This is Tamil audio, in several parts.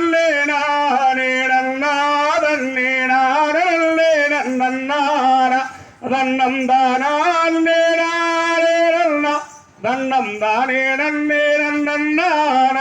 നന്നല്ലേ നാനേ നന്നാതന്നേ നാനല്ലേ നന്നാന ദണ്ണം ദാനാന്നേ നാനേ നന്ന. ദണ്ണം ദാനേ നന്നേ നന്നാന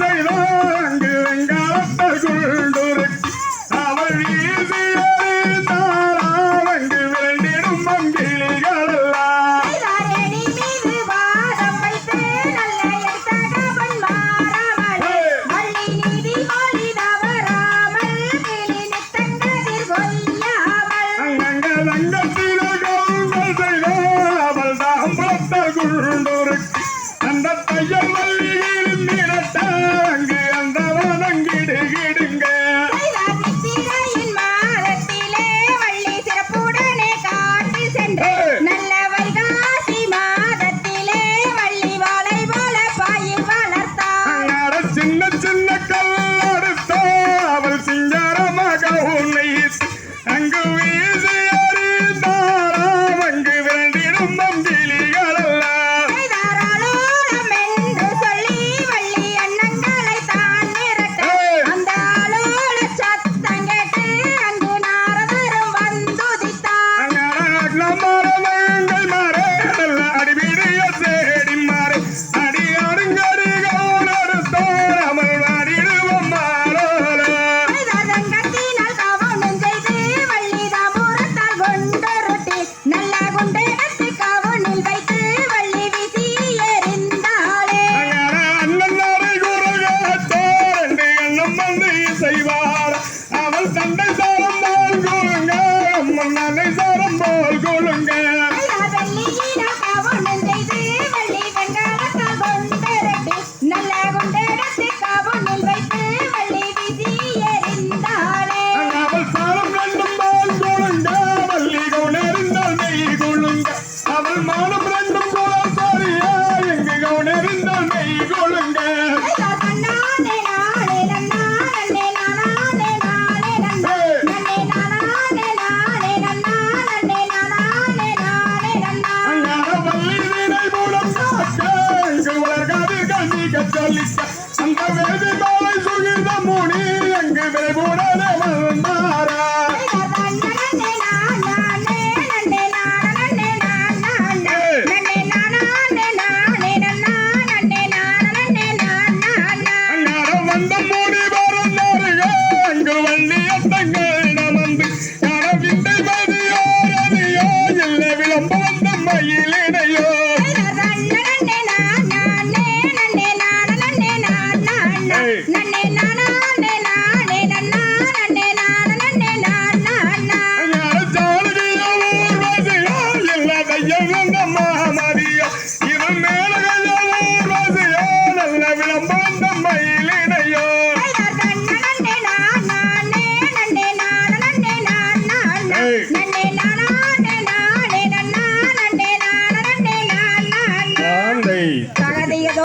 செய்தோங்கு வெங்காலத்தை கொண்டுரை அவள் வீசியதை தாராவங்கு விரண்டிடும் மங்கிலிகளெல்லாம். அங்கங்கள் அங்கத்திலே கவுங்கள் செய்தோ அவள் தாம்பளத்தை கொண்டுரை சின்ன சின்ன கல்ல Police. கண்ணே நானா